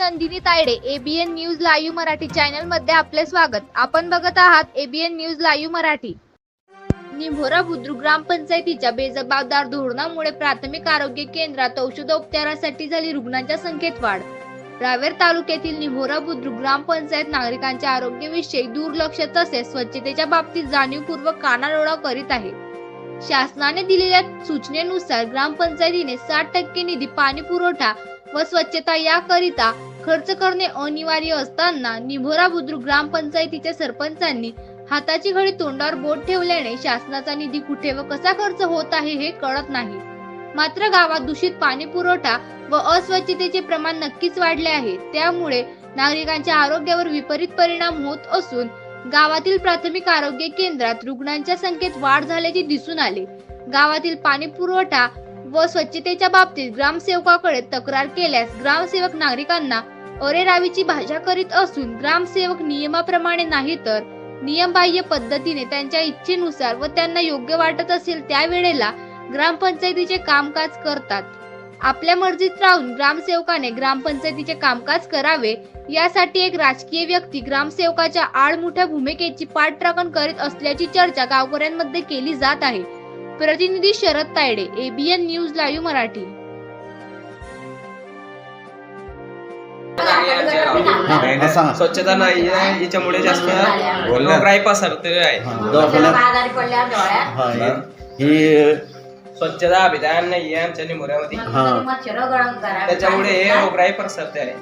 Nandini Tayade ABN news live Marathi चॅनलमध्ये आपले स्वागत. आपण बघत आहात ABN news live Marathi. Nibhora Budruk ग्रामपंचायतीच्या बेजबाबदार धोरणामुळे प्राथमिक आरोग्य केंद्रात औषधोपचारासाठी झाली रुग्णांच्या संख्येत वाढ. रावेर तालुक्यातील निभोरा बुद्रुक ग्रामपंचायत नागरिकांच्या आरोग्याविषयी दुर्लक्ष तसेच स्वच्छतेच्या बाबतीत जाणीवपूर्वक कानाडोळा करीत आहे. शासनाने दिलेल्या सूचनेनुसार ग्रामपंचायतीने साठ टक्के निधी पाणी पुरवठा व स्वच्छता याकरिता खर्च करणे अनिवार्य असताना निभोरा बुद्रुक ग्रामपंचायतीच्या सरपंचांनी हाताची घडी तोंडावर बोट ठेवल्याने शासनाचा निधी कुठे व कसा खर्च होत आहे हे कळत नाही. मात्र गावात दूषित पाणी पुरवठा व अस्वच्छतेचे प्रमाण नक्कीच वाढले आहे. त्यामुळे नागरिकांच्या आरोग्यावर विपरीत परिणाम होत असून गावातील प्राथमिक आरोग्य केंद्रात रुग्णांच्या संख्येत वाढ झाल्याचे दिसून आले. गावातील पाणी पुरवठा व स्वच्छतेच्या बाबतीत ग्रामसेवकाकडे तक्रार केल्यास ग्रामसेवक नागरिकांना अरेरावीची भाषा करीत असून ग्रामसेवक नियमाप्रमाणे नाही तर नियमबाह्य पद्धतीने त्यांच्या इच्छेनुसार व त्यांना योग्य वाटत असेल त्या वेळेला ग्रामपंचायतीचे कामकाज करतात. आपल्या मर्जीत राहून ग्रामसेवकाने ग्रामपंचायतीचे कामकाज करावे यासाठी एक राजकीय व्यक्ती ग्रामसेवकाच्या आडमुठ्या भूमिकेची पाठराखण करीत असल्याची चर्चा गावकऱ्यांमध्ये केली जात आहे प्रतिनिधी Sharad Tayade ABN news live Marathi. स्वच्छता नाही आहे याच्यामुळे जास्त. रोगराई पसरते आहे हा, हा हे- ही स्वच्छता अभियान नाही आहे आमच्या निमोऱ्यामध्ये. हा. मच्छर त्याच्यामुळे हे रोगराई पसरते आहे.